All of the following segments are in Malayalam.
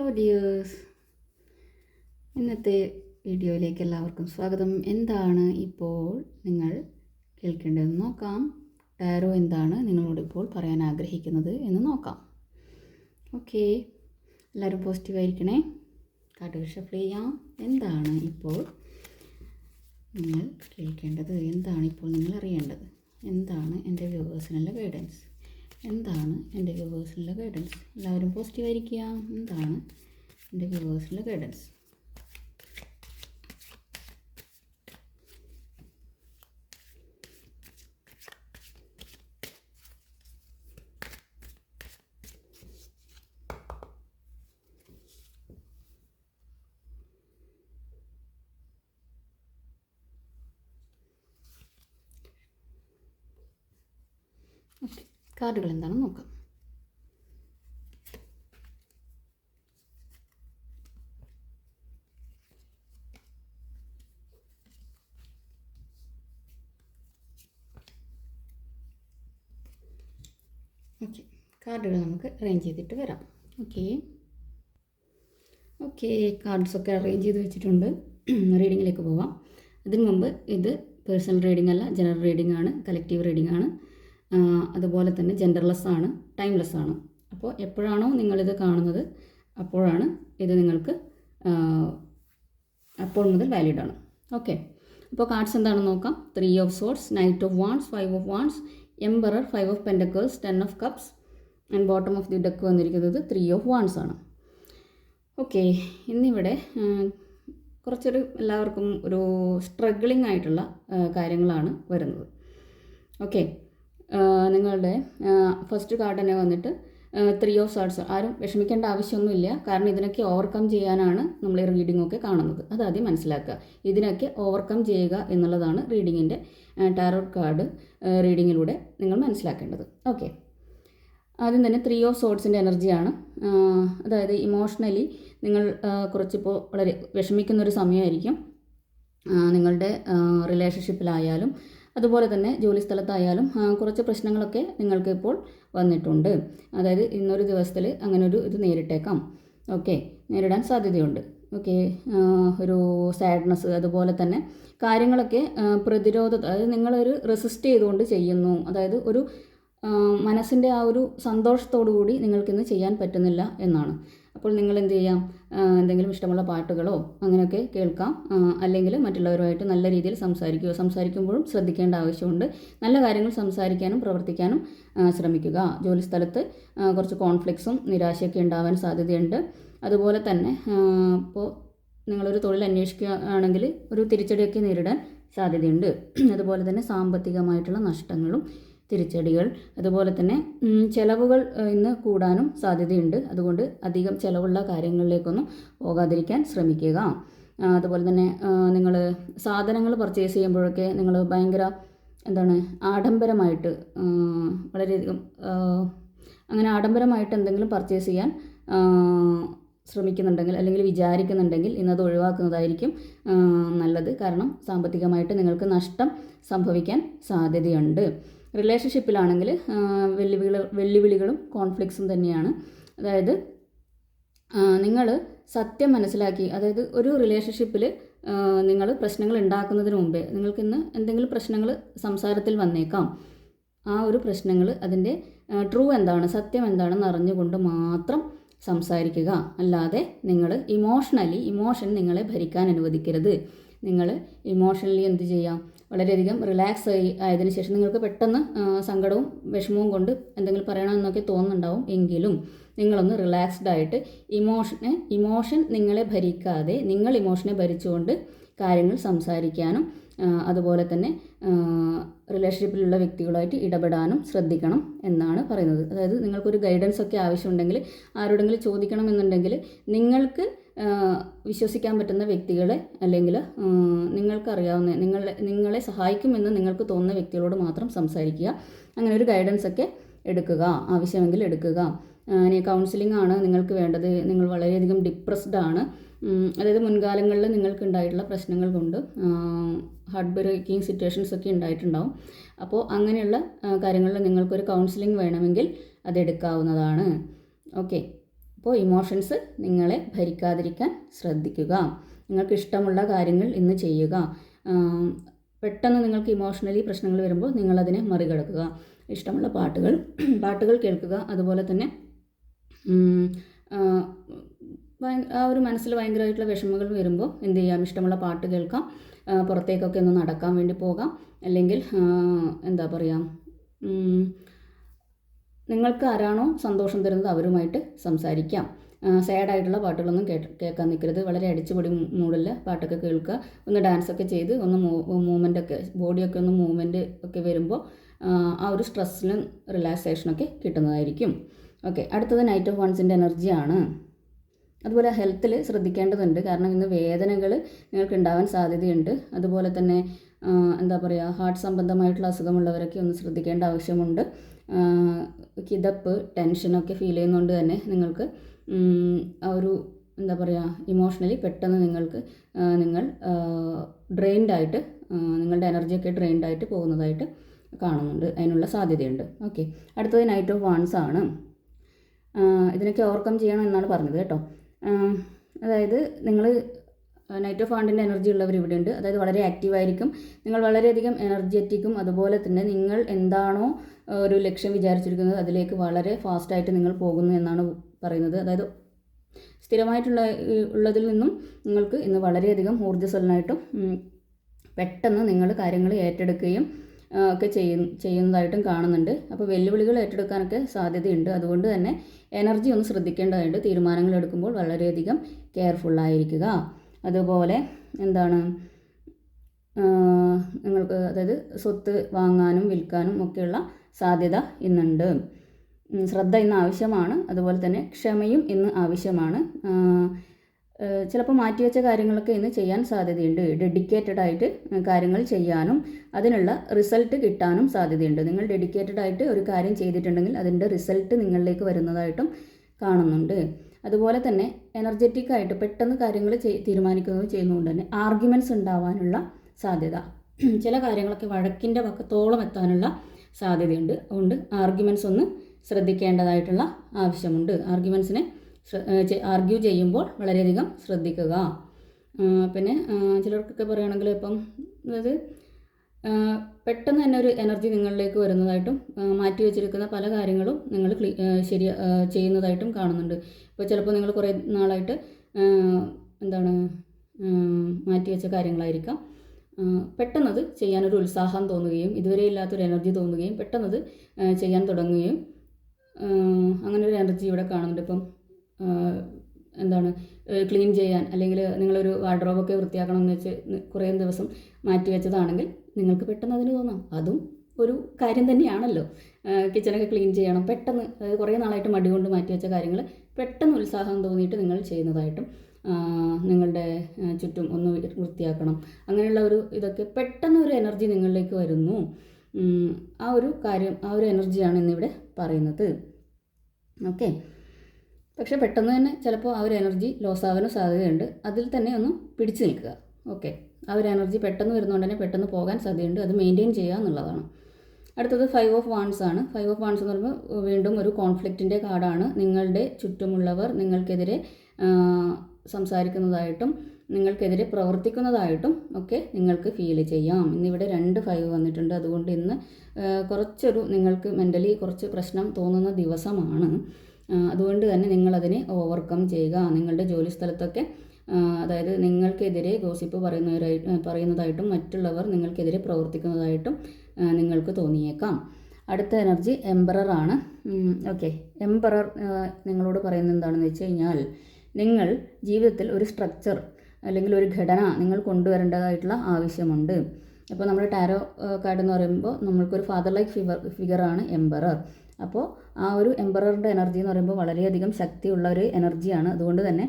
ഹലോ ഡിയേഴ്സ് ഇന്നത്തെ വീഡിയോയിലേക്ക് എല്ലാവർക്കും സ്വാഗതം. എന്താണ് ഇപ്പോൾ നിങ്ങൾ കേൾക്കേണ്ടതെന്ന് നോക്കാം. ടാരോ എന്താണ് നിങ്ങളോട് ഇപ്പോൾ പറയാൻ ആഗ്രഹിക്കുന്നത് എന്ന് നോക്കാം. ഓക്കെ എല്ലാവരും പോസിറ്റീവായിരിക്കണേ കാർഡ് ഷഫിൾ ചെയ്യാം. എന്താണ് ഇപ്പോൾ നിങ്ങൾ കേൾക്കേണ്ടത്? എന്താണ് ഇപ്പോൾ നിങ്ങൾ അറിയേണ്ടത്? എന്താണ് എന്റെ വ്യൂവേഴ്സിനുള്ള ഗൈഡൻസ് എന്താണ് എന്റെ വ്യൂവേഴ്സിനുള്ള ഗൈഡൻസ് എല്ലാവരും പോസിറ്റീവായിരിക്കുക എന്താണ് എന്റെ വ്യൂവേഴ്സിനുള്ള ഗൈഡൻസ് ഓക്കെ കാർഡുകൾ എന്താണെന്ന് നോക്കാം ഓക്കെ കാർഡുകൾ നമുക്ക് അറേഞ്ച് ചെയ്തിട്ട് വരാം. ഓക്കെ. ഓക്കെ കാർഡ്സൊക്കെ അറേഞ്ച് ചെയ്ത് വെച്ചിട്ടുണ്ട്. റീഡിങ്ങിലേക്ക് പോവാം. അതിന് മുമ്പ് ഇത് പേഴ്സണൽ റീഡിംഗ് അല്ല ജനറൽ റീഡിംഗ് ആണ് കളക്റ്റീവ് റീഡിംഗ് ആണ് അതുപോലെ തന്നെ ജെൻഡർലെസ് ആണ് ടൈംലെസ് ആണ്. അപ്പോൾ എപ്പോഴാണോ നിങ്ങളിത് കാണുന്നത് അപ്പോഴാണ് ഇത് നിങ്ങൾക്ക് അപ്പോൾ മുതൽ വാലിഡ് ആണ്. ഓക്കെ അപ്പോൾ കാർഡ്സ് എന്താണെന്ന് നോക്കാം. Three of swords knight of wands five of wands emperor five of pentacles ten of cups and bottom of the deck വന്നിരിക്കുന്നത് ത്രീ ഓഫ് വാൺസ് ആണ്. ഓക്കെ ഇന്നിവിടെ കുറച്ചൊരു എല്ലാവർക്കും ഒരു സ്ട്രഗ്ലിംഗ് ആയിട്ടുള്ള കാര്യങ്ങളാണ് വരുന്നത്. ഓക്കെ നിങ്ങളുടെ ഫസ്റ്റ് കാർഡ് തന്നെ വന്നിട്ട് ത്രീ ഓഫ് സാർട്സ് ആരും വിഷമിക്കേണ്ട ആവശ്യമൊന്നുമില്ല. കാരണം ഇതിനൊക്കെ ഓവർകം ചെയ്യാനാണ് നമ്മൾ ഈ റീഡിംഗ് ഒക്കെ കാണുന്നത്. അത് ആദ്യം മനസ്സിലാക്കുക. ഇതിനൊക്കെ ഓവർകം ചെയ്യുക എന്നുള്ളതാണ് റീഡിങ്ങിന്റെ ടാരോട്ട് കാർഡ് റീഡിങ്ങിലൂടെ നിങ്ങൾ മനസ്സിലാക്കേണ്ടത്. ഓക്കെ ആദ്യം തന്നെ ത്രീ ഓഫ് സോഡ്സിന്റെ എനർജിയാണ് അതായത് ഇമോഷണലി നിങ്ങൾ കുറച്ചിപ്പോൾ വളരെ വിഷമിക്കുന്നൊരു സമയമായിരിക്കും. നിങ്ങളുടെ റിലേഷൻഷിപ്പിലായാലും അതുപോലെ തന്നെ ജോലി സ്ഥലത്തായാലും കുറച്ച് പ്രശ്നങ്ങളൊക്കെ നിങ്ങൾക്ക് ഇപ്പോൾ വന്നിട്ടുണ്ട്. അതായത് ഇന്നൊരു ദിവസത്തിൽ ഒരു ഇത് നേരിട്ടേക്കാം. ഓക്കെ നേരിടാൻ സാധ്യതയുണ്ട്. ഓക്കെ ഒരു സാഡ്നെസ് അതുപോലെ തന്നെ കാര്യങ്ങളൊക്കെ പ്രതിരോധ അതായത് നിങ്ങളൊരു റെസിസ്റ്റ് ചെയ്തുകൊണ്ട് ചെയ്യുന്നു. അതായത് ഒരു മനസ്സിന്റെ ആ ഒരു സന്തോഷത്തോടു കൂടി നിങ്ങൾക്കിന്ന് ചെയ്യാൻ പറ്റുന്നില്ല എന്നാണ്. അപ്പോൾ നിങ്ങൾ എന്ത് ചെയ്യാം എന്തെങ്കിലും ഇഷ്ടമുള്ള പാട്ടുകളോ അങ്ങനെയൊക്കെ കേൾക്കാം. അല്ലെങ്കിൽ മറ്റുള്ളവരുമായിട്ട് നല്ല രീതിയിൽ സംസാരിക്കുക. സംസാരിക്കുമ്പോഴും ശ്രദ്ധിക്കേണ്ട ആവശ്യമുണ്ട്. നല്ല കാര്യങ്ങൾ സംസാരിക്കാനും പ്രവർത്തിക്കാനും ശ്രമിക്കുക. ജോലിസ്ഥലത്ത് കുറച്ച് കോൺഫ്ലിക്സും നിരാശയൊക്കെ ഉണ്ടാവാൻ സാധ്യതയുണ്ട്. അതുപോലെ തന്നെ ഇപ്പോൾ നിങ്ങളൊരു തൊഴിൽ അന്വേഷിക്കുകയാണെങ്കിൽ ഒരു തിരിച്ചടിയൊക്കെ നേരിടാൻ സാധ്യതയുണ്ട്. അതുപോലെ തന്നെ സാമ്പത്തികമായിട്ടുള്ള നഷ്ടങ്ങളും തിരിച്ചടികൾ അതുപോലെ തന്നെ ചിലവുകൾ ഇന്ന് കൂടാനും സാധ്യതയുണ്ട്. അതുകൊണ്ട് അധികം ചിലവുള്ള കാര്യങ്ങളിലേക്കൊന്നും പോകാതിരിക്കാൻ ശ്രമിക്കുക. അതുപോലെ തന്നെ നിങ്ങൾ സാധനങ്ങൾ പർച്ചേസ് ചെയ്യുമ്പോഴൊക്കെ നിങ്ങൾ ഭയങ്കര എന്താണ് ആഡംബരമായിട്ട് വളരെയധികം അങ്ങനെ ആഡംബരമായിട്ട് എന്തെങ്കിലും പർച്ചേസ് ചെയ്യാൻ ശ്രമിക്കുന്നുണ്ടെങ്കിൽ അല്ലെങ്കിൽ വിചാരിക്കുന്നുണ്ടെങ്കിൽ ഇന്നത് ഒഴിവാക്കുന്നതായിരിക്കും നല്ലത്. കാരണം സാമ്പത്തികമായിട്ട് നിങ്ങൾക്ക് നഷ്ടം സംഭവിക്കാൻ സാധ്യതയുണ്ട്. റിലേഷൻഷിപ്പിലാണെങ്കിൽ വെല്ലുവിളികൾ വെല്ലുവിളികളും കോൺഫ്ലിക്ട്സും തന്നെയാണ്. അതായത് നിങ്ങൾ സത്യം മനസ്സിലാക്കി അതായത് ഒരു റിലേഷൻഷിപ്പിൽ നിങ്ങൾ പ്രശ്നങ്ങൾ ഉണ്ടാക്കുന്നതിന് മുമ്പേ നിങ്ങൾക്കിന്ന് എന്തെങ്കിലും പ്രശ്നങ്ങൾ സംസാരത്തിൽ വന്നേക്കാം. ആ ഒരു പ്രശ്നങ്ങൾ അതിന്റെ ട്രൂ എന്താണ് സത്യം എന്താണെന്ന് അറിഞ്ഞുകൊണ്ട് മാത്രം സംസാരിക്കുക. അല്ലാതെ നിങ്ങൾ ഇമോഷണലി ഇമോഷൻ നിങ്ങളെ ഭരിക്കാൻ അനുവദിക്കരുത്. നിങ്ങൾ ഇമോഷണലി എന്ത് ചെയ്യാം? വളരെയധികം റിലാക്സ് ആയി ആയതിനു ശേഷം നിങ്ങൾക്ക് പെട്ടെന്ന് സങ്കടവും വിഷമവും കൊണ്ട് എന്തെങ്കിലും പറയണമെന്നൊക്കെ തോന്നുന്നുണ്ടാവും. എങ്കിലും നിങ്ങളൊന്ന് റിലാക്സ്ഡ് ആയിട്ട് ഇമോഷനെ ഇമോഷൻ നിങ്ങളെ ഭരിക്കാതെ നിങ്ങൾ ഇമോഷനെ ഭരിച്ചുകൊണ്ട് കാര്യങ്ങൾ സംസാരിക്കാനും അതുപോലെ തന്നെ റിലേഷൻഷിപ്പിലുള്ള വ്യക്തികളുമായിട്ട് ഇടപെടാനും ശ്രദ്ധിക്കണം എന്നാണ് പറയുന്നത്. അതായത് നിങ്ങൾക്കൊരു ഗൈഡൻസ് ഒക്കെ ആവശ്യമുണ്ടെങ്കിൽ ആരോടെങ്കിലും ചോദിക്കണം എന്നുണ്ടെങ്കിൽ നിങ്ങൾക്ക് വിശ്വസിക്കാൻ പറ്റുന്ന വ്യക്തികളെ അല്ലെങ്കിൽ നിങ്ങൾക്കറിയാവുന്ന നിങ്ങളെ നിങ്ങളെ സഹായിക്കുമെന്ന് നിങ്ങൾക്ക് തോന്നുന്ന വ്യക്തികളോട് മാത്രം സംസാരിക്കുക. അങ്ങനെ ഒരു ഗൈഡൻസ് ഒക്കെ എടുക്കുക ആവശ്യമെങ്കിൽ എടുക്കുക. ഇനി കൗൺസിലിംഗ് ആണ് നിങ്ങൾക്ക് വേണ്ടത്. നിങ്ങൾ വളരെയധികം ഡിപ്രസ്ഡ് ആണ്. അതായത് മുൻകാലങ്ങളിൽ നിങ്ങൾക്ക് ഉണ്ടായിട്ടുള്ള പ്രശ്നങ്ങൾ കൊണ്ട് ഹാർട്ട് ബ്രേക്കിംഗ് സിറ്റുവേഷൻസ് ഒക്കെ ഉണ്ടായിട്ടുണ്ടാവും. അപ്പോൾ അങ്ങനെയുള്ള കാര്യങ്ങളിൽ നിങ്ങൾക്കൊരു കൗൺസിലിംഗ് വേണമെങ്കിൽ അതെടുക്കാവുന്നതാണ് ഓക്കെ അപ്പോൾ ഇമോഷൻസ് നിങ്ങളെ ഭരിക്കാതിരിക്കാൻ ശ്രദ്ധിക്കുക. നിങ്ങൾക്ക് ഇഷ്ടമുള്ള കാര്യങ്ങൾ ഇന്ന് ചെയ്യുക. പെട്ടെന്ന് നിങ്ങൾക്ക് ഇമോഷണലി പ്രശ്നങ്ങൾ വരുമ്പോൾ നിങ്ങളതിനെ മറികടക്കുക. ഇഷ്ടമുള്ള പാട്ടുകൾ പാട്ടുകൾ കേൾക്കുക. അതുപോലെ തന്നെ ആ, ഒരു മനസ്സിൽ ഭയങ്കരമായിട്ടുള്ള വിഷമങ്ങൾ വരുമ്പോൾ എന്ത് ചെയ്യാം? ഇഷ്ടമുള്ള പാട്ട് കേൾക്കാം. പുറത്തേക്കൊക്കെ ഒന്ന് നടക്കാൻ വേണ്ടി പോകാം. അല്ലെങ്കിൽ എന്താ പറയുക നിങ്ങൾക്ക് ആരാണോ സന്തോഷം തരുന്നത് അവരുമായിട്ട് സംസാരിക്കാം. സാഡായിട്ടുള്ള പാട്ടുകളൊന്നും കേട്ട് കേൾക്കാൻ നിൽക്കരുത്. വളരെ അടിച്ചുപൊടി മൂടില്ല പാട്ടൊക്കെ കേൾക്കുക. ഒന്ന് ഡാൻസൊക്കെ ചെയ്ത് ഒന്ന് മൂവ്മെന്റ് ഒക്കെ ബോഡിയൊക്കെ ഒന്ന് മൂവ്മെന്റ് ഒക്കെ വരുമ്പോൾ ആ, ഒരു സ്ട്രെസ്സിനും റിലാക്സേഷനൊക്കെ കിട്ടുന്നതായിരിക്കും. ഓക്കെ അടുത്തത് നൈറ്റ് ഓഫ് വൺസിന്റെ എനർജിയാണ് അതുപോലെ ഹെൽത്തിൽ ശ്രദ്ധിക്കേണ്ടതുണ്ട്. കാരണം ഇന്ന് വേദനകൾ നിങ്ങൾക്ക് ഉണ്ടാവാൻ സാധ്യതയുണ്ട്. അതുപോലെ തന്നെ എന്താ പറയുക ഹാർട്ട് സംബന്ധമായിട്ടുള്ള അസുഖമുള്ളവരൊക്കെ ഒന്ന് ശ്രദ്ധിക്കേണ്ട ആവശ്യമുണ്ട്. കിതപ്പ് ടെൻഷനൊക്കെ ഫീൽ ചെയ്യുന്നതുകൊണ്ട് തന്നെ നിങ്ങൾക്ക് ഒരു എന്താ പറയുക ഇമോഷണലി പെട്ടെന്ന് നിങ്ങൾക്ക് നിങ്ങൾ ഡ്രെയിൻഡ് ആയിട്ട് ആ, നിങ്ങളുടെ എനർജിയൊക്കെ ഡ്രെയിൻഡ് ആയിട്ട് പോകുന്നതായിട്ട് കാണുന്നുണ്ട്. അതിനുള്ള സാധ്യതയുണ്ട്. ഓക്കെ അടുത്തത് നൈറ്റ് ഓഫ് വാൺസ് ആണ്. ഇതിനൊക്കെ ഓവർകം ചെയ്യണം എന്നാണ് പറഞ്ഞത് കേട്ടോ. അതായത് നിങ്ങൾ നൈറ്റ് ഓഫ് ഹാണ്ടിന്റെ എനർജി ഉള്ളവർ ഇവിടെ ഉണ്ട്. അതായത് വളരെ ആക്റ്റീവ് ആയിരിക്കും. നിങ്ങൾ വളരെയധികം എനർജറ്റിക്കും അതുപോലെ തന്നെ നിങ്ങൾ എന്താണോ ഒരു ലക്ഷ്യം വിചാരിച്ചിരിക്കുന്നത് അതിലേക്ക് വളരെ ഫാസ്റ്റായിട്ട് നിങ്ങൾ പോകുന്നു എന്നാണ് പറയുന്നത്. അതായത് സ്ഥിരമായിട്ടുള്ള ഉള്ളതിൽ നിന്നും നിങ്ങൾക്ക് ഇന്ന് വളരെയധികം ഊർജസ്വലനായിട്ടും പെട്ടെന്ന് നിങ്ങൾ കാര്യങ്ങൾ ഏറ്റെടുക്കുകയും ഒക്കെ ചെയ്യുന്ന ചെയ്യുന്നതായിട്ടും കാണുന്നുണ്ട്. അപ്പോൾ വെല്ലുവിളികൾ ഏറ്റെടുക്കാനൊക്കെ സാധ്യതയുണ്ട്. അതുകൊണ്ട് തന്നെ എനർജി ഒന്ന് ശ്രദ്ധിക്കേണ്ടതായിട്ട് തീരുമാനങ്ങൾ എടുക്കുമ്പോൾ വളരെയധികം കെയർഫുള്ളായിരിക്കുക അതുപോലെ എന്താണ് നിങ്ങൾക്ക് അതായത് സ്വത്ത് വാങ്ങാനും വിൽക്കാനും ഒക്കെയുള്ള സാധ്യത ഇന്നുണ്ട്. ശ്രദ്ധ ഇന്ന് ആവശ്യമാണ്. അതുപോലെ തന്നെ ക്ഷമയും ഇന്ന് ആവശ്യമാണ്. ചിലപ്പോൾ മാറ്റിവെച്ച കാര്യങ്ങളൊക്കെ ഇന്ന് ചെയ്യാൻ സാധ്യതയുണ്ട്. ഡെഡിക്കേറ്റഡ് ആയിട്ട് കാര്യങ്ങൾ ചെയ്യാനും അതിനുള്ള റിസൾട്ട് കിട്ടാനും സാധ്യതയുണ്ട്. നിങ്ങൾ ഡെഡിക്കേറ്റഡ് ആയിട്ട് ഒരു കാര്യം ചെയ്തിട്ടുണ്ടെങ്കിൽ അതിന്റെ റിസൾട്ട് നിങ്ങളിലേക്ക് വരുന്നതായിട്ടും കാണുന്നുണ്ട്. അതുപോലെ തന്നെ എനർജറ്റിക് ആയിട്ട് പെട്ടെന്ന് കാര്യങ്ങൾ ചെയ് തീരുമാനിക്കുന്നത് ചെയ്യുന്നതുകൊണ്ട് തന്നെ. ആർഗ്യുമെന്റ്സ് ഉണ്ടാവാനുള്ള സാധ്യത. ചില കാര്യങ്ങളൊക്കെ വഴക്കിന്റെ പക്കത്തോളം എത്താനുള്ള സാധ്യതയുണ്ട്. അതുകൊണ്ട് ആർഗ്യുമെന്റ്സ് ഒന്ന് ശ്രദ്ധിക്കേണ്ടതായിട്ടുള്ള ആവശ്യമുണ്ട്. ആർഗ്യുമെന്റ്സിനെ ആർഗ്യൂ ചെയ്യുമ്പോൾ വളരെയധികം ശ്രദ്ധിക്കുക. പിന്നെ ചിലർക്കൊക്കെ പറയുകയാണെങ്കിൽ ഇപ്പം അതായത് പെട്ടെന്ന് തന്നെ ഒരു എനർജി നിങ്ങളിലേക്ക് വരുന്നതായിട്ടും മാറ്റി വെച്ചിരിക്കുന്ന പല കാര്യങ്ങളും നിങ്ങൾ ക്ലീ ശരി ചെയ്യുന്നതായിട്ടും കാണുന്നുണ്ട്. ഇപ്പോൾ ചിലപ്പോൾ നിങ്ങൾ കുറേ നാളായിട്ട് എന്താണ് മാറ്റി വെച്ച കാര്യങ്ങളായിരിക്കാം. പെട്ടെന്നത് ചെയ്യാനൊരു ഉത്സാഹം തോന്നുകയും ഇതുവരെ ഇല്ലാത്തൊരു എനർജി തോന്നുകയും പെട്ടെന്നത് ചെയ്യാൻ തുടങ്ങുകയും അങ്ങനെ ഒരു എനർജി ഇവിടെ കാണുന്നുണ്ട്. ഇപ്പം എന്താണ് ക്ലീൻ ചെയ്യാൻ അല്ലെങ്കിൽ നിങ്ങളൊരു വാർഡ്രോബൊക്കെ വൃത്തിയാക്കണം എന്ന് വെച്ച് കുറേ ദിവസം മാറ്റി വെച്ചതാണെങ്കിൽ നിങ്ങൾക്ക് പെട്ടെന്ന് അതിന് തോന്നാം. അതും ഒരു കാര്യം തന്നെയാണല്ലോ. കിച്ചണൊക്കെ ക്ലീൻ ചെയ്യണം. പെട്ടെന്ന് കുറേ നാളായിട്ട് മടി കൊണ്ട് മാറ്റി വെച്ച കാര്യങ്ങൾ പെട്ടെന്ന് ഉത്സാഹം തോന്നിയിട്ട് നിങ്ങൾ ചെയ്യുന്നതായിട്ടും നിങ്ങളുടെ ചുറ്റും ഒന്ന് വൃത്തിയാക്കണം. അങ്ങനെയുള്ള ഒരു ഇതൊക്കെ പെട്ടെന്ന് ഒരു എനർജി നിങ്ങളിലേക്ക് വരുന്നു. ആ ഒരു കാര്യം ആ ഒരു എനർജിയാണ് ഇന്നിവിടെ പറയുന്നത്. ഓക്കെ. പക്ഷെ പെട്ടെന്ന് തന്നെ ചിലപ്പോൾ ആ ഒരു എനർജി ലോസ് ആവാനും സാധ്യതയുണ്ട്. അതിൽ തന്നെ ഒന്ന് പിടിച്ചു നിൽക്കുക. ഓക്കെ. ആ ഒരു എനർജി പെട്ടെന്ന് വരുന്നതുകൊണ്ട് തന്നെ പെട്ടെന്ന് പോകാൻ സാധ്യതയുണ്ട്. അത് മെയിന്റെയിൻ ചെയ്യുക എന്നുള്ളതാണ്. അടുത്തത് ഫൈവ് ഓഫ് വാൺസ് ആണ്. ഫൈവ് ഓഫ് വാൺസ് എന്ന് പറയുമ്പോൾ വീണ്ടും ഒരു കോൺഫ്ലിക്റ്റിന്റെ കാർഡാണ് നിങ്ങളുടെ ചുറ്റുമുള്ളവർ നിങ്ങൾക്കെതിരെ സംസാരിക്കുന്നതായിട്ടും നിങ്ങൾക്കെതിരെ പ്രവർത്തിക്കുന്നതായിട്ടും ഒക്കെ നിങ്ങൾക്ക് ഫീൽ ചെയ്യാം. ഇന്നിവിടെ രണ്ട് ഫൈവ് വന്നിട്ടുണ്ട്. അതുകൊണ്ട് ഇന്ന് കുറച്ചൊരു നിങ്ങൾക്ക് മെന്റലി കുറച്ച് പ്രശ്നം തോന്നുന്ന ദിവസമാണ്. അതുകൊണ്ട് തന്നെ നിങ്ങളതിനെ ഓവർകം ചെയ്യുക. നിങ്ങളുടെ ജോലി സ്ഥലത്തൊക്കെ അതായത് നിങ്ങൾക്കെതിരെ ഗോസിപ്പ് പറയുന്നവരായി പറയുന്നതായിട്ടും മറ്റുള്ളവർ നിങ്ങൾക്കെതിരെ പ്രവർത്തിക്കുന്നതായിട്ടും നിങ്ങൾക്ക് തോന്നിയേക്കാം. അടുത്ത എനർജി എംബററാണ് ഓക്കെ. എംബറർ നിങ്ങളോട് പറയുന്നത് എന്താണെന്ന് വെച്ച് കഴിഞ്ഞാൽ നിങ്ങൾ ജീവിതത്തിൽ ഒരു സ്ട്രക്ചർ അല്ലെങ്കിൽ ഒരു ഘടന നിങ്ങൾ കൊണ്ടുവരേണ്ടതായിട്ടുള്ള ആവശ്യമുണ്ട്. അപ്പോൾ നമ്മൾ ടാരോ കാർഡ് എന്ന് പറയുമ്പോൾ നമ്മൾക്കൊരു ഫാദർ ലൈക്ക് ഫിഗർ ഫിഗറാണ് എംബറർ. അപ്പോൾ ആ ഒരു എംബററിന്റെ എനർജി എന്ന് പറയുമ്പോൾ വളരെയധികം ശക്തിയുള്ള ഒരു എനർജിയാണ്. അതുകൊണ്ട് തന്നെ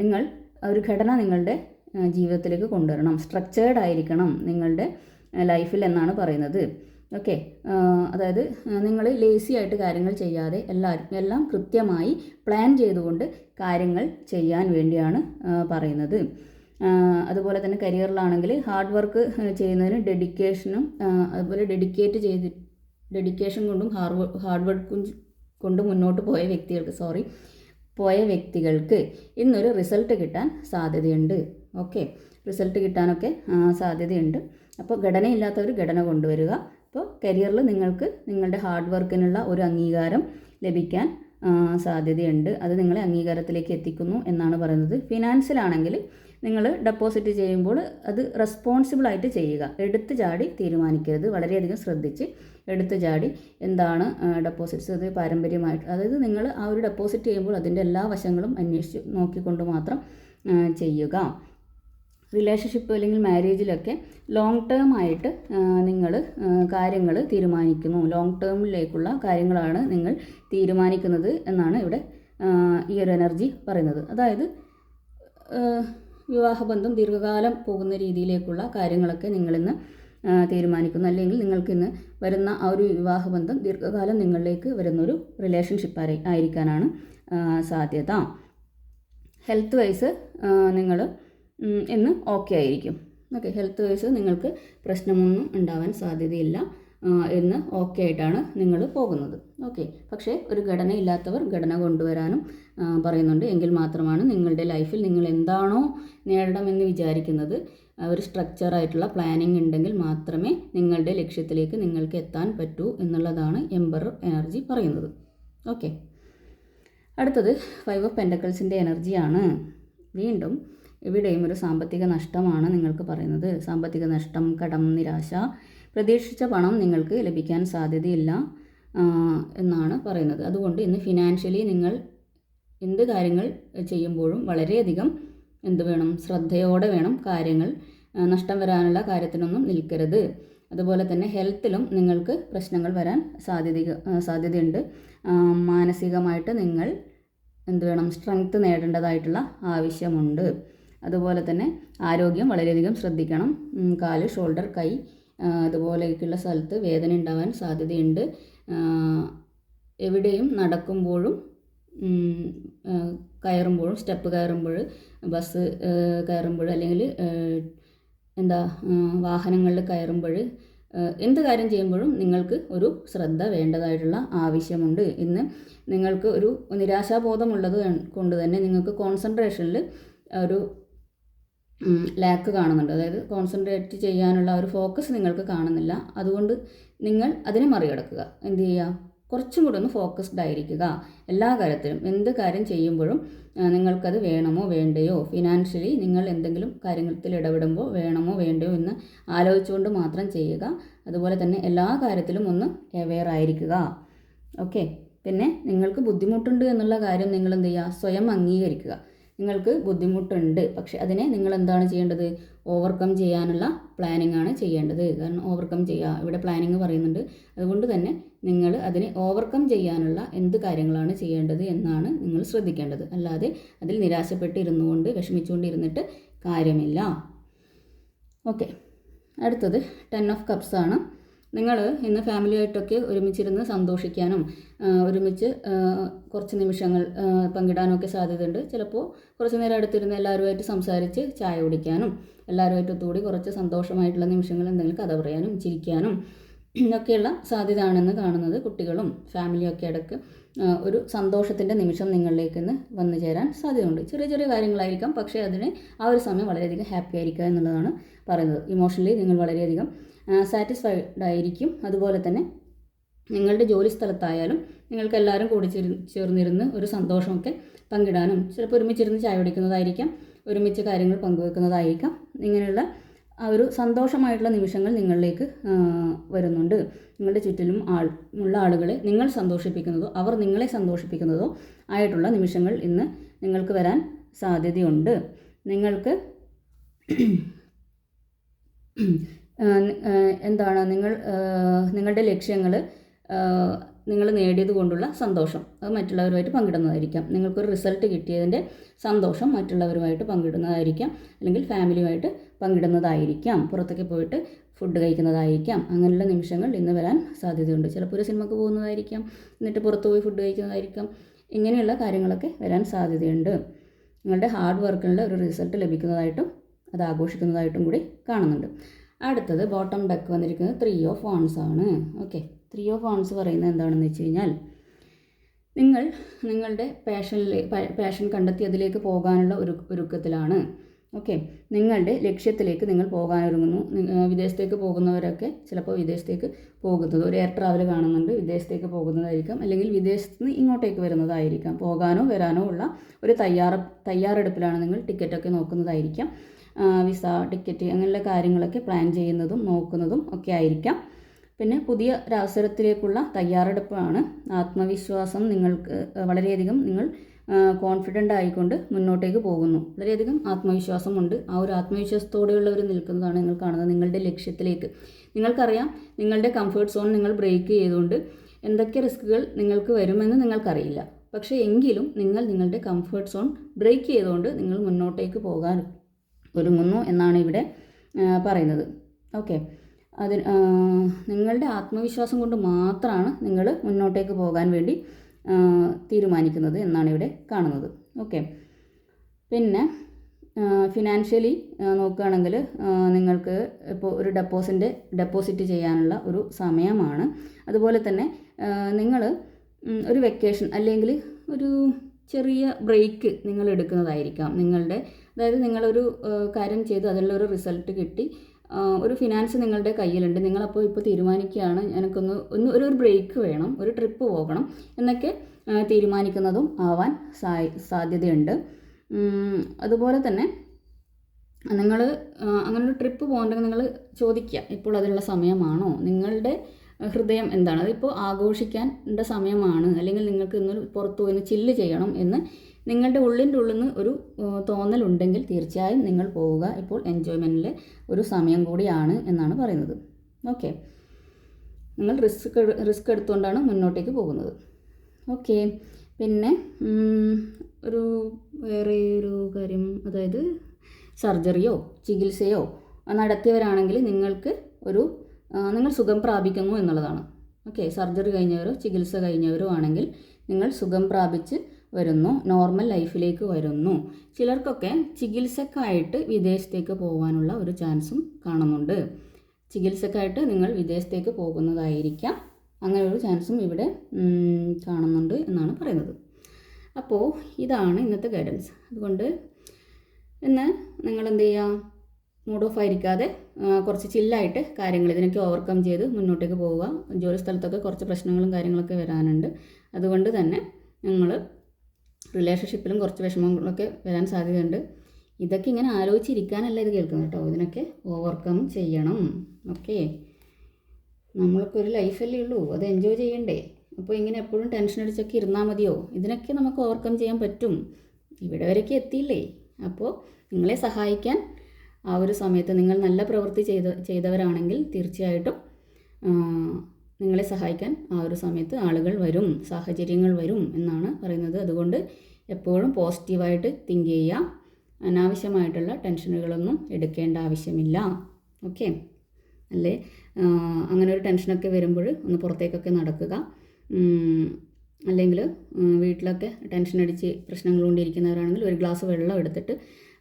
നിങ്ങൾ ഒരു ഘടന നിങ്ങളുടെ ജീവിതത്തിലേക്ക് കൊണ്ടുവരണം. സ്ട്രക്ചേർഡ് ആയിരിക്കണം നിങ്ങളുടെ ലൈഫിൽ എന്നാണ് പറയുന്നത്. ഓക്കെ അതായത് നിങ്ങൾ ലേസി ആയിട്ട് കാര്യങ്ങൾ ചെയ്യാതെ എല്ലാവരും എല്ലാം കൃത്യമായി പ്ലാൻ ചെയ്തുകൊണ്ട് കാര്യങ്ങൾ ചെയ്യാൻ വേണ്ടിയാണ് പറയുന്നത്. അതുപോലെ തന്നെ കരിയറിലാണെങ്കിൽ ഹാർഡ് വർക്ക് ചെയ്യുന്നതിന് ഡെഡിക്കേഷനും അതുപോലെ ഡെഡിക്കേറ്റ് ചെയ്ത് ഡെഡിക്കേഷൻ കൊണ്ടും ഹാർഡ് ഹാർഡ് വർക്കും കൊണ്ട് മുന്നോട്ട് പോയ വ്യക്തികൾക്ക് സോറി പോയ വ്യക്തികൾക്ക് ഇന്നൊരു റിസൾട്ട് കിട്ടാൻ സാധ്യതയുണ്ട്. ഓക്കെ റിസൾട്ട് കിട്ടാനൊക്കെ സാധ്യതയുണ്ട്. അപ്പോൾ ഘടനയില്ലാത്തവർ ഘടന കൊണ്ടുവരിക. അപ്പോൾ കരിയറിൽ നിങ്ങൾക്ക് നിങ്ങളുടെ ഹാർഡ് വർക്കിനുള്ള ഒരു അംഗീകാരം ലഭിക്കാൻ സാധ്യതയുണ്ട്. അത് നിങ്ങളെ അംഗീകാരത്തിലേക്ക് എത്തിക്കുന്നു എന്നാണ് പറയുന്നത്. ഫിനാൻസിലാണെങ്കിൽ നിങ്ങൾ ഡെപ്പോസിറ്റ് ചെയ്യുമ്പോൾ അത് റെസ്പോൺസിബിളായിട്ട് ചെയ്യുക. എടുത്തു ചാടി തീരുമാനിക്കരുത്. വളരെയധികം ശ്രദ്ധിച്ച് എടുത്തു ചാടി എന്താണ് ഡെപ്പോസിറ്റ്സ് അത് പാരമ്പര്യമായിട്ട് അതായത് നിങ്ങൾ ആ ഒരു ഡെപ്പോസിറ്റ് ചെയ്യുമ്പോൾ അതിന്റെ എല്ലാ വശങ്ങളും അന്വേഷിച്ച് നോക്കിക്കൊണ്ട് മാത്രം ചെയ്യുക. റിലേഷൻഷിപ്പ് അല്ലെങ്കിൽ മാരേജിലൊക്കെ ലോങ് ടേം ആയിട്ട് നിങ്ങൾ കാര്യങ്ങൾ തീരുമാനിക്കുന്നു. ലോങ് ടേമിലേക്കുള്ള കാര്യങ്ങളാണ് നിങ്ങൾ തീരുമാനിക്കുന്നത് എന്നാണ് ഇവിടെ ഈ ഒരു എനർജി പറയുന്നത്. അതായത് വിവാഹബന്ധം ദീർഘകാലം പോകുന്ന രീതിയിലേക്കുള്ള കാര്യങ്ങളൊക്കെ നിങ്ങളിന്ന് തീരുമാനിക്കുന്നു. അല്ലെങ്കിൽ നിങ്ങൾക്കിന്ന് വരുന്ന ആ ഒരു വിവാഹബന്ധം ദീർഘകാലം നിങ്ങളിലേക്ക് വരുന്നൊരു റിലേഷൻഷിപ്പ് ആയിരിക്കാനാണ് സാധ്യത. ഹെൽത്ത് വൈസ് നിങ്ങൾ ഇന്ന് ഓക്കെ ആയിരിക്കും. ഓക്കെ ഹെൽത്ത് വൈസ് നിങ്ങൾക്ക് പ്രശ്നമൊന്നും ഉണ്ടാവാൻ സാധ്യതയില്ല എന്ന് ഓക്കെ ആയിട്ടാണ് നിങ്ങൾ പോകുന്നത്. ഓക്കെ പക്ഷേ ഒരു ഘടന ഇല്ലാത്തവർ ഘടന കൊണ്ടുവരാനും പറയുന്നുണ്ട്. എങ്കിൽ മാത്രമാണ് നിങ്ങളുടെ ലൈഫിൽ നിങ്ങൾ എന്താണോ നേടണമെന്ന് വിചാരിക്കുന്നത്. ഒരു സ്ട്രക്ചർ ആയിട്ടുള്ള പ്ലാനിങ് ഉണ്ടെങ്കിൽ മാത്രമേ നിങ്ങളുടെ ലക്ഷ്യത്തിലേക്ക് നിങ്ങൾക്ക് എത്താൻ പറ്റൂ എന്നുള്ളതാണ് എംബറർ എനർജി പറയുന്നത്. ഓക്കെ അടുത്തത് ഫൈവ് ഓഫ് പെൻഡക്കിൾസിന്റെ എനർജിയാണ് വീണ്ടും ഇവിടെയും ഒരു സാമ്പത്തിക നഷ്ടമാണ് നിങ്ങൾക്ക് പറയുന്നത്. സാമ്പത്തിക നഷ്ടം കടം നിരാശ പ്രതീക്ഷിച്ച പണം നിങ്ങൾക്ക് ലഭിക്കാൻ സാധ്യതയില്ല എന്നാണ് പറയുന്നത്. അതുകൊണ്ട് ഇന്ന് ഫിനാൻഷ്യലി നിങ്ങൾ എന്ത് കാര്യങ്ങൾ ചെയ്യുമ്പോഴും വളരെയധികം എന്ത് വേണം ശ്രദ്ധയോടെ വേണം കാര്യങ്ങൾ നഷ്ടം വരാനുള്ള കാര്യത്തിനൊന്നും നിൽക്കരുത്. അതുപോലെ തന്നെ ഹെൽത്തിലും നിങ്ങൾക്ക് പ്രശ്നങ്ങൾ വരാൻ സാധ്യത സാധ്യതയുണ്ട്. മാനസികമായിട്ട് നിങ്ങൾ എന്ത് വേണം സ്ട്രെങ്ത് നേടേണ്ടതായിട്ടുള്ള ആവശ്യമുണ്ട്. അതുപോലെ തന്നെ ആരോഗ്യം വളരെയധികം ശ്രദ്ധിക്കണം. കാൽ ഷോൾഡർ കൈ അതുപോലെയൊക്കെയുള്ള സ്ഥലത്ത് വേദന ഉണ്ടാവാൻ സാധ്യതയുണ്ട്. എവിടെയും നടക്കുമ്പോഴും കയറുമ്പോഴും സ്റ്റെപ്പ് കയറുമ്പോൾ ബസ് കയറുമ്പോൾ അല്ലെങ്കിൽ എന്താ വാഹനങ്ങളിൽ കയറുമ്പോൾ എന്ത് കാര്യം ചെയ്യുമ്പോഴും നിങ്ങൾക്ക് ഒരു ശ്രദ്ധ വേണ്ടതായിട്ടുള്ള ആവശ്യമുണ്ട്. ഇന്ന് നിങ്ങൾക്ക് ഒരു നിരാശാബോധമുള്ളത് കൊണ്ട് തന്നെ നിങ്ങൾക്ക് കോൺസെൻട്രേഷനിൽ ഒരു ലാക്ക് കാണുന്നുണ്ട്. അതായത് കോൺസെൻട്രേറ്റ് ചെയ്യാനുള്ള ഒരു ഫോക്കസ് നിങ്ങൾക്ക് കാണുന്നില്ല. അതുകൊണ്ട് നിങ്ങൾ അതിനെ മറികടക്കുക. എന്ത് ചെയ്യുക? കുറച്ചും കൂടെ ഒന്ന് ഫോക്കസ്ഡ് ആയിരിക്കുക. എല്ലാ കാര്യത്തിലും എന്ത് കാര്യം ചെയ്യുമ്പോഴും നിങ്ങൾക്കത് വേണമോ വേണ്ടയോ? ഫിനാൻഷ്യലി നിങ്ങൾ എന്തെങ്കിലും കാര്യത്തിൽ ഇടപെടുമ്പോൾ വേണമോ വേണ്ടയോ എന്ന് ആലോചിച്ചുകൊണ്ട് മാത്രം ചെയ്യുക. അതുപോലെ തന്നെ എല്ലാ കാര്യത്തിലും ഒന്ന് അവെയർ ആയിരിക്കുക. ഓക്കെ പിന്നെ നിങ്ങൾക്ക് ബുദ്ധിമുട്ടുണ്ട് എന്നുള്ള കാര്യം നിങ്ങൾ എന്ത് ചെയ്യുക? സ്വയം അംഗീകരിക്കുക. നിങ്ങൾക്ക് ബുദ്ധിമുട്ടുണ്ട്. പക്ഷെ അതിനെ നിങ്ങൾ എന്താണ് ചെയ്യേണ്ടത്? ഓവർകം ചെയ്യാനുള്ള പ്ലാനിങ് ആണ് ചെയ്യേണ്ടത്. കാരണം ഓവർകം ചെയ്യുക ഇവിടെ പ്ലാനിങ് പറയുന്നുണ്ട്. അതുകൊണ്ട് തന്നെ നിങ്ങൾ അതിനെ ഓവർകം ചെയ്യാനുള്ള എന്ത് കാര്യങ്ങളാണ് ചെയ്യേണ്ടത് എന്നാണ് നിങ്ങൾ ശ്രദ്ധിക്കേണ്ടത്. അല്ലാതെ അതിൽ നിരാശപ്പെട്ടിരുന്നു കൊണ്ട് വിഷമിച്ചുകൊണ്ടിരുന്നിട്ട് കാര്യമില്ല. ഓക്കെ അടുത്തത് ടെൻ ഓഫ് കപ്സ് ആണ്. നിങ്ങൾ ഇന്ന് ഫാമിലിയായിട്ടൊക്കെ ഒരുമിച്ചിരുന്ന് സന്തോഷിക്കാനും ഒരുമിച്ച് കുറച്ച് നിമിഷങ്ങൾ പങ്കിടാനും പങ്കിടാനൊക്കെ സാധ്യതയുണ്ട്. ചിലപ്പോൾ കുറച്ച് നേരം അടുത്തിരുന്ന് എല്ലാവരുമായിട്ട് സംസാരിച്ച് ചായ കുടിക്കാനും എല്ലാവരുമായിട്ട് ഒത്തുകൂടി കുറച്ച് സന്തോഷമായിട്ടുള്ള നിമിഷങ്ങൾ എന്തെങ്കിലും കഥ പറയാനും ചിരിക്കാനും ഒക്കെയുള്ള സാധ്യതയാണെന്ന് കാണുന്നത് കുട്ടികളും ഫാമിലിയും ഒക്കെ ഇടയ്ക്ക് ഒരു സന്തോഷത്തിന്റെ നിമിഷം നിങ്ങളിലേക്ക് വന്നു ചേരാൻ സാധ്യതയുണ്ട്. ചെറിയ ചെറിയ കാര്യങ്ങളായിരിക്കാം പക്ഷേ അതിന് ആ ഒരു സമയം വളരെയധികം ഹാപ്പി ആയിരിക്കുക എന്നുള്ളതാണ് പറയുന്നത്. ഇമോഷണലി നിങ്ങൾ വളരെയധികം സാറ്റിസ്ഫൈഡ് ആയിരിക്കും. അതുപോലെ തന്നെ നിങ്ങളുടെ ജോലി സ്ഥലത്തായാലും നിങ്ങൾക്ക് എല്ലാവരും കൂടി ചേർ- ചേർന്നിരുന്ന് ഒരു സന്തോഷമൊക്കെ പങ്കിടാനും ചിലപ്പോൾ ഒരുമിച്ചിരുന്ന് ചായ കുടിക്കുന്നതായിരിക്കാം ഒരുമിച്ച് കാര്യങ്ങൾ പങ്കുവെക്കുന്നതായിരിക്കാം. ഇങ്ങനെയുള്ള ആ ഒരു സന്തോഷമായിട്ടുള്ള നിമിഷങ്ങൾ നിങ്ങളിലേക്ക് വരുന്നുണ്ട്. നിങ്ങളുടെ ചുറ്റിലും ആൾ ഉള്ള ആളുകളെ നിങ്ങൾ സന്തോഷിപ്പിക്കുന്നതോ അവർ നിങ്ങളെ സന്തോഷിപ്പിക്കുന്നതോ ആയിട്ടുള്ള നിമിഷങ്ങൾ ഇന്ന് നിങ്ങൾക്ക് വരാൻ സാധ്യതയുണ്ട്. നിങ്ങൾക്ക് എന്താണ് നിങ്ങൾ നിങ്ങളുടെ ലക്ഷ്യങ്ങൾ നിങ്ങൾ നേടിയത് കൊണ്ടുള്ള സന്തോഷം അത് മറ്റുള്ളവരുമായിട്ട് പങ്കിടുന്നതായിരിക്കാം. നിങ്ങൾക്കൊരു റിസൾട്ട് കിട്ടിയതിന്റെ സന്തോഷം മറ്റുള്ളവരുമായിട്ട് പങ്കിടുന്നതായിരിക്കാം. അല്ലെങ്കിൽ ഫാമിലിയുമായിട്ട് പങ്കിടുന്നതായിരിക്കാം. പുറത്തൊക്കെ പോയിട്ട് ഫുഡ് കഴിക്കുന്നതായിരിക്കാം. അങ്ങനെയുള്ള നിമിഷങ്ങൾ ഇന്ന് വരാൻ സാധ്യതയുണ്ട്. ചിലപ്പോൾ ഒരു സിനിമക്ക് പോകുന്നതായിരിക്കാം. എന്നിട്ട് പുറത്ത് പോയി ഫുഡ് കഴിക്കുന്നതായിരിക്കാം. ഇങ്ങനെയുള്ള കാര്യങ്ങളൊക്കെ വരാൻ സാധ്യതയുണ്ട്. നിങ്ങളുടെ ഹാർഡ് വർക്കിനുള്ള ഒരു റിസൾട്ട് ലഭിക്കുന്നതായിട്ടും അത് ആഘോഷിക്കുന്നതായിട്ടും കൂടി കാണുന്നുണ്ട്. അടുത്തത് ബോട്ടം ഡെക്ക് വന്നിരിക്കുന്നത് ത്രീ ഓഫ് വാൺസ് ആണ്. ഓക്കെ ത്രീ ഓഫ് വാൺസ് പറയുന്നത് എന്താണെന്ന് വെച്ച് കഴിഞ്ഞാൽ നിങ്ങൾ നിങ്ങളുടെ പാഷനിൽ പാഷൻ കണ്ടെത്തി അതിലേക്ക് പോകാനുള്ള ഒരു ഒരുക്കത്തിലാണ്. ഓക്കെ നിങ്ങളുടെ ലക്ഷ്യത്തിലേക്ക് നിങ്ങൾ പോകാനൊരുങ്ങുന്നു. ഒരുങ്ങുന്നു വിദേശത്തേക്ക് പോകുന്നവരൊക്കെ ചിലപ്പോൾ വിദേശത്തേക്ക് പോകുന്നത് ഒരു എയർ ട്രാവൽ കാണുന്നുണ്ട് വിദേശത്തേക്ക് പോകുന്നതായിരിക്കാം അല്ലെങ്കിൽ വിദേശത്ത് നിന്ന് ഇങ്ങോട്ടേക്ക് വരുന്നതായിരിക്കാം. പോകാനോ വരാനോ ഉള്ള ഒരു തയ്യാറ തയ്യാറെടുപ്പിലാണ് നിങ്ങൾ ടിക്കറ്റൊക്കെ നോക്കുന്നതായിരിക്കാം. വിസ ടിക്കറ്റ് അങ്ങനെയുള്ള കാര്യങ്ങളൊക്കെ പ്ലാൻ ചെയ്യുന്നതും നോക്കുന്നതും ഒക്കെ ആയിരിക്കാം. പിന്നെ പുതിയ ഒരവസരത്തിലേക്കുള്ള തയ്യാറെടുപ്പാണ്. ആത്മവിശ്വാസം നിങ്ങൾക്ക് വളരെയധികം നിങ്ങൾ കോൺഫിഡന്റ് ആയിക്കൊണ്ട് മുന്നോട്ടേക്ക് പോകുന്നു. വളരെയധികം ആത്മവിശ്വാസമുണ്ട്. ആ ഒരു ആത്മവിശ്വാസത്തോടെയുള്ള ഒരു നിൽക്കുന്നതാണ് നിങ്ങൾ കാണുന്നത്. നിങ്ങളുടെ ലക്ഷ്യത്തിലേക്ക്. നിങ്ങൾക്കറിയാം നിങ്ങളുടെ കംഫേർട്ട് സോൺ നിങ്ങൾ ബ്രേക്ക് ചെയ്തുകൊണ്ട് എന്തൊക്കെ റിസ്കുകൾ നിങ്ങൾക്ക് വരുമെന്ന് നിങ്ങൾക്കറിയില്ല. പക്ഷേ എങ്കിലും നിങ്ങൾ നിങ്ങളുടെ കംഫേർട്ട് സോൺ ബ്രേക്ക് ചെയ്തുകൊണ്ട് നിങ്ങൾ മുന്നോട്ടേക്ക് പോകാൻ ഒരുങ്ങുന്നു എന്നാണ് ഇവിടെ പറയുന്നത്. ഓക്കെ. അതിന് നിങ്ങളുടെ ആത്മവിശ്വാസം കൊണ്ട് മാത്രമാണ് നിങ്ങൾ മുന്നോട്ടേക്ക് പോകാൻ വേണ്ടി തീരുമാനിക്കുന്നത് എന്നാണ് ഇവിടെ കാണുന്നത്. ഓക്കെ. പിന്നെ ഫിനാൻഷ്യലി നോക്കുകയാണെങ്കിൽ നിങ്ങൾക്ക് ഇപ്പോൾ ഒരു ഡെപ്പോസിന്റെ ഡെപ്പോസിറ്റ് ചെയ്യാനുള്ള ഒരു സമയമാണ്. അതുപോലെ തന്നെ നിങ്ങൾ ഒരു വെക്കേഷൻ അല്ലെങ്കിൽ ഒരു ചെറിയ ബ്രേക്ക് നിങ്ങൾ എടുക്കുന്നതായിരിക്കാം. നിങ്ങളുടെ അതായത് നിങ്ങളൊരു കാര്യം ചെയ്ത് അതിലുള്ള ഒരു റിസൾട്ട് കിട്ടി. ഒരു ഫിനാൻസ് നിങ്ങളുടെ കയ്യിലുണ്ട്. നിങ്ങളപ്പോൾ ഇപ്പോൾ തീരുമാനിക്കുകയാണ്. എനിക്കൊന്ന് ഒന്ന് ഒരു ഒരു ബ്രേക്ക് വേണം. ഒരു ട്രിപ്പ് പോകണം എന്നൊക്കെ തീരുമാനിക്കുന്നതും ആവാൻ സാധ്യതയുണ്ട്. അതുപോലെ തന്നെ നിങ്ങൾ അങ്ങനൊരു ട്രിപ്പ് പോകണ്ടെങ്കിൽ നിങ്ങൾ ചോദിക്കുക ഇപ്പോൾ അതിനുള്ള സമയമാണോ? നിങ്ങളുടെ ഹൃദയം എന്താണ്? അതിപ്പോൾ ആഘോഷിക്കാന്റെ സമയമാണ്. അല്ലെങ്കിൽ നിങ്ങൾക്ക് ഇന്ന് പുറത്തു പോയി ചില്ല് ചെയ്യണം എന്ന് നിങ്ങളുടെ ഉള്ളിന്റെ ഉള്ളിൽ നിന്ന് ഒരു തോന്നലുണ്ടെങ്കിൽ തീർച്ചയായും നിങ്ങൾ പോവുക. ഇപ്പോൾ എൻജോയ്മെന്റിലെ ഒരു സമയം കൂടിയാണ് എന്നാണ് പറയുന്നത്. ഓക്കെ നിങ്ങൾ റിസ്ക് റിസ്ക് എടുത്തുകൊണ്ടാണ് മുന്നോട്ടേക്ക് പോകുന്നത്. ഓക്കെ പിന്നെ ഒരു വേറെ ഒരു കാര്യം അതായത് സർജറിയോ ചികിത്സയോ നടത്തിയവരാണെങ്കിൽ നിങ്ങൾക്ക് ഒരു നിങ്ങൾ സുഖം പ്രാപിക്കുന്നു എന്നുള്ളതാണ്. ഓക്കെ സർജറി കഴിഞ്ഞവരോ ചികിത്സ കഴിഞ്ഞവരോ ആണെങ്കിൽ നിങ്ങൾ സുഖം പ്രാപിച്ച് വരുന്നു നോർമൽ ലൈഫിലേക്ക് വരുന്നു. ചിലർക്കൊക്കെ ചികിത്സക്കായിട്ട് വിദേശത്തേക്ക് പോകാനുള്ള ഒരു ചാൻസും കാണുന്നുണ്ട്. ചികിത്സക്കായിട്ട് നിങ്ങൾ വിദേശത്തേക്ക് പോകുന്നതായിരിക്കാം. അങ്ങനെ ഒരു ചാൻസും ഇവിടെ കാണുന്നുണ്ട് എന്നാണ് പറയുന്നത്. അപ്പോൾ ഇതാണ് ഇന്നത്തെ ഗൈഡൻസ് അതുകൊണ്ട് ഇന്ന് നിങ്ങൾ എന്ത് ചെയ്യുക മൂഡ് ഓഫ് ആയിരിക്കാതെ കുറച്ച് ചില്ലായിട്ട് കാര്യങ്ങൾ ഇതിനൊക്കെ ഓവർകം ചെയ്ത് മുന്നോട്ടേക്ക് പോവുക. ജോലി സ്ഥലത്തൊക്കെ കുറച്ച് പ്രശ്നങ്ങളും കാര്യങ്ങളൊക്കെ വരാനുണ്ട്. അതുകൊണ്ട് തന്നെ ഞങ്ങൾ റിലേഷൻഷിപ്പിലും കുറച്ച് വിഷമങ്ങളൊക്കെ വരാൻ സാധ്യതയുണ്ട്. ഇതൊക്കെ ഇങ്ങനെ ആലോചിച്ചിരിക്കാനല്ല ഇത് കേൾക്കുന്നത് കേട്ടോ. ഇതിനൊക്കെ ഓവർകം ചെയ്യണം. ഓക്കെ നമ്മൾക്ക് ഒരു ലൈഫല്ലേ ഉള്ളൂ. അത് എൻജോയ് ചെയ്യണ്ടേ? അപ്പോൾ ഇങ്ങനെ എപ്പോഴും ടെൻഷൻ അടിച്ചൊക്കെ ഇരുന്നാൽ മതിയോ? ഇതിനൊക്കെ നമുക്ക് ഓവർകം ചെയ്യാൻ പറ്റും. ഇവിടെ വരെയൊക്കെ എത്തിയില്ലേ? അപ്പോൾ നിങ്ങളെ സഹായിക്കാൻ ആ ഒരു സമയത്ത് നിങ്ങൾ നല്ല പ്രവൃത്തി ചെയ്ത ചെയ്തവരാണെങ്കിൽ തീർച്ചയായിട്ടും നിങ്ങളെ സഹായിക്കാൻ ആ ഒരു സമയത്ത് ആളുകൾ വരും സാഹചര്യങ്ങൾ വരും എന്നാണ് പറയുന്നത്. അതുകൊണ്ട് എപ്പോഴും പോസിറ്റീവായിട്ട് തിങ്ക് ചെയ്യുക. അനാവശ്യമായിട്ടുള്ള ടെൻഷനുകളൊന്നും എടുക്കേണ്ട ആവശ്യമില്ല. ഓക്കെ അല്ലേ? അങ്ങനെ ഒരു ടെൻഷനൊക്കെ വരുമ്പോൾ ഒന്ന് പുറത്തേക്കൊക്കെ നടക്കുക. അല്ലെങ്കിൽ വീട്ടിലൊക്കെ ടെൻഷൻ അടിച്ച് പ്രശ്നങ്ങൾ കൊണ്ടിരിക്കുന്നവരാണെങ്കിൽ ഒരു ഗ്ലാസ് വെള്ളം എടുത്തിട്ട്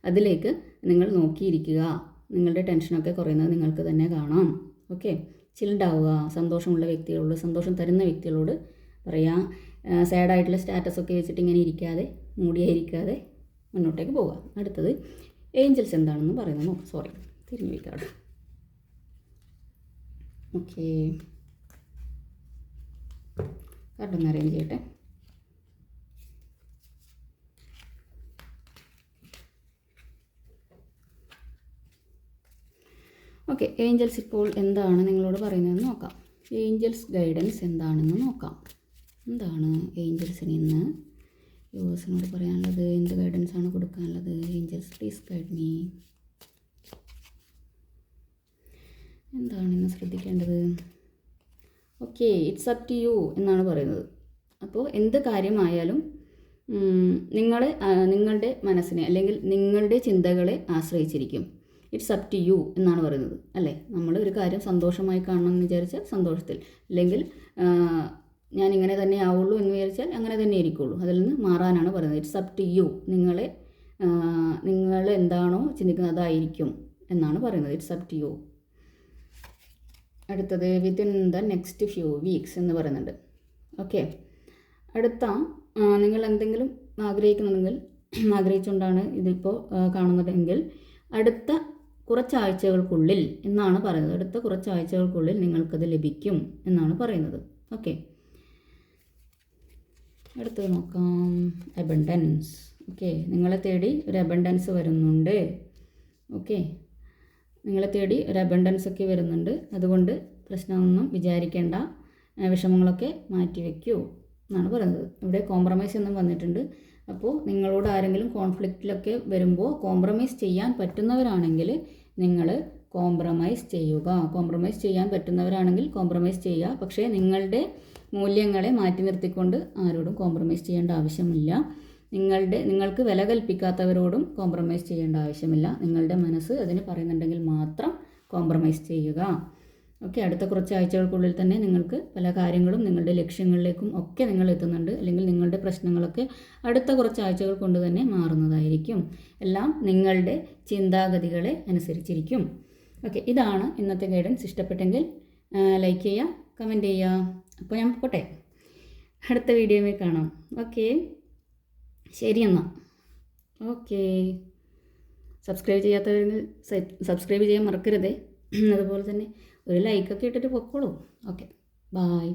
അതിലേക്ക് നിങ്ങൾ നോക്കിയിരിക്കുക. നിങ്ങളുടെ ടെൻഷനൊക്കെ കുറയുന്നത് നിങ്ങൾക്ക് തന്നെ കാണാം. ഓക്കെ ചിൽഡാവുക സന്തോഷമുള്ള വ്യക്തികളോട് സന്തോഷം തരുന്ന വ്യക്തികളോട് പറയാം സാഡായിട്ടുള്ള സ്റ്റാറ്റസ് ഒക്കെ വെച്ചിട്ട് ഇങ്ങനെ ഇരിക്കാതെ മൂടിയായിരിക്കാതെ മുന്നോട്ടേക്ക് പോവുക. അടുത്തത് ഏഞ്ചൽസ് എന്താണെന്ന് പറയുന്നത് നോക്കാം. സോറി തിരിഞ്ഞു വയ്ക്കാം ഓക്കെ കാർഡൊന്ന് അറേഞ്ച് ചെയ്യട്ടെ. ഓക്കെ ഏഞ്ചൽസ് ഇപ്പോൾ എന്താണ് നിങ്ങളോട് പറയുന്നതെന്ന് നോക്കാം. ഏഞ്ചൽസ് ഗൈഡൻസ് എന്താണെന്ന് നോക്കാം. എന്താണ് ഏഞ്ചൽസിന് ഇന്ന്? യുവേഴ്സിനോട് പറയാനുള്ളത് എന്ത് ഗൈഡൻസ് ആണ് കൊടുക്കാനുള്ളത്? ഏഞ്ചൽസ് പ്ലീസ് ഗൈഡ് മീ എന്താണ് ഇന്ന് ശ്രദ്ധിക്കേണ്ടത്? Okay it's up to you എന്നാണ് പറയുന്നത്. അപ്പോൾ എന്ത് കാര്യമായാലും നിങ്ങളെ നിങ്ങളുടെ മനസ്സിനെ അല്ലെങ്കിൽ നിങ്ങളുടെ ചിന്തകളെ ആശ്രയിച്ചിരിക്കും. ഇറ്റ്സ് അപ് ടു യു എന്നാണ് പറയുന്നത് അല്ലേ? നമ്മൾ ഒരു കാര്യം സന്തോഷമായി കാണണം എന്ന് വിചാരിച്ചാൽ സന്തോഷത്തിൽ. അല്ലെങ്കിൽ ഞാൻ ഇങ്ങനെ തന്നെ ആവുള്ളൂ എന്ന് വിചാരിച്ചാൽ അങ്ങനെ തന്നെ ഇരിക്കുള്ളൂ. അതിൽ നിന്ന് മാറാനാണ് പറയുന്നത്. It's up to you. നിങ്ങളെ നിങ്ങൾ എന്താണോ ചിന്തിക്കുന്നത് അതായിരിക്കും എന്നാണ് പറയുന്നത്. It's up to you. അടുത്തത് within the next few weeks എന്ന് പറയുന്നുണ്ട്. ഓക്കെ. അടുത്ത നിങ്ങൾ എന്തെങ്കിലും ആഗ്രഹിക്കുന്നുണ്ടെങ്കിൽ ആഗ്രഹിച്ചുകൊണ്ടാണ് ഇതിപ്പോൾ കാണുന്നതെങ്കിൽ അടുത്ത കുറച്ചാഴ്ചകൾക്കുള്ളിൽ എന്നാണ് പറയുന്നത്. അടുത്ത കുറച്ചാഴ്ചകൾക്കുള്ളിൽ നിങ്ങൾക്കത് ലഭിക്കും എന്നാണ് പറയുന്നത്. ഓക്കെ. അടുത്തത് നോക്കാം. Abundance okay. നിങ്ങളെ തേടി ഒരു അബണ്ടൻസ് വരുന്നുണ്ട്. ഓക്കെ. നിങ്ങളെ തേടി ഒരു അബണ്ടൻസ് ഒക്കെ വരുന്നുണ്ട്. അതുകൊണ്ട് പ്രശ്നമൊന്നും വിചാരിക്കേണ്ട. വിഷമങ്ങളൊക്കെ മാറ്റി വയ്ക്കൂ എന്നാണ് പറയുന്നത്. ഇവിടെ കോംപ്രമൈസ് ഒന്നും വന്നിട്ടുണ്ട്. അപ്പോൾ നിങ്ങളോട് ആരെങ്കിലും കോൺഫ്ലിക്റ്റിലൊക്കെ വരുമ്പോൾ കോംപ്രമൈസ് ചെയ്യാൻ പറ്റുന്നവരാണെങ്കിൽ നിങ്ങൾ കോംപ്രമൈസ് ചെയ്യുക. കോംപ്രമൈസ് ചെയ്യാൻ പറ്റുന്നവരാണെങ്കിൽ കോംപ്രമൈസ് ചെയ്യുക. പക്ഷേ നിങ്ങളുടെ മൂല്യങ്ങളെ മാറ്റി നിർത്തിക്കൊണ്ട് ആരോടും കോംപ്രമൈസ് ചെയ്യേണ്ട ആവശ്യമില്ല. നിങ്ങളുടെ നിങ്ങൾക്ക് വില കൽപ്പിക്കാത്തവരോടും കോംപ്രമൈസ് ചെയ്യേണ്ട ആവശ്യമില്ല. നിങ്ങളുടെ മനസ്സ് അതിന് പറയുന്നുണ്ടെങ്കിൽ മാത്രം കോംപ്രമൈസ് ചെയ്യുക. ഓക്കെ അടുത്ത കുറച്ച് ആഴ്ചകൾക്കുള്ളിൽ തന്നെ നിങ്ങൾക്ക് പല കാര്യങ്ങളും നിങ്ങളുടെ ലക്ഷ്യങ്ങളിലേക്കും ഒക്കെ നിങ്ങൾ എത്തുന്നുണ്ട്. അല്ലെങ്കിൽ നിങ്ങളുടെ പ്രശ്നങ്ങളൊക്കെ അടുത്ത കുറച്ച് ആഴ്ചകൾ കൊണ്ട് തന്നെ മാറുന്നതായിരിക്കും. എല്ലാം നിങ്ങളുടെ ചിന്താഗതികളെ അനുസരിച്ചിരിക്കും. ഓക്കെ ഇതാണ് ഇന്നത്തെ ഗൈഡൻസ് ഇഷ്ടപ്പെട്ടെങ്കിൽ ലൈക്ക് ചെയ്യുക കമന്റ് ചെയ്യുക. അപ്പോൾ ഞാൻ പോട്ടെ. അടുത്ത വീഡിയോയിൽ കാണാം. ഓക്കെ. ശരി എന്നാൽ ഓക്കെ. സബ്സ്ക്രൈബ് ചെയ്യാത്തവരെങ്കിൽ സബ്സ്ക്രൈബ് ചെയ്യാൻ മറക്കരുതേ. അതുപോലെ തന്നെ ഒരു ലൈക്കൊക്കെ ഇട്ടിട്ട് പൊക്കോളൂ. Okay bye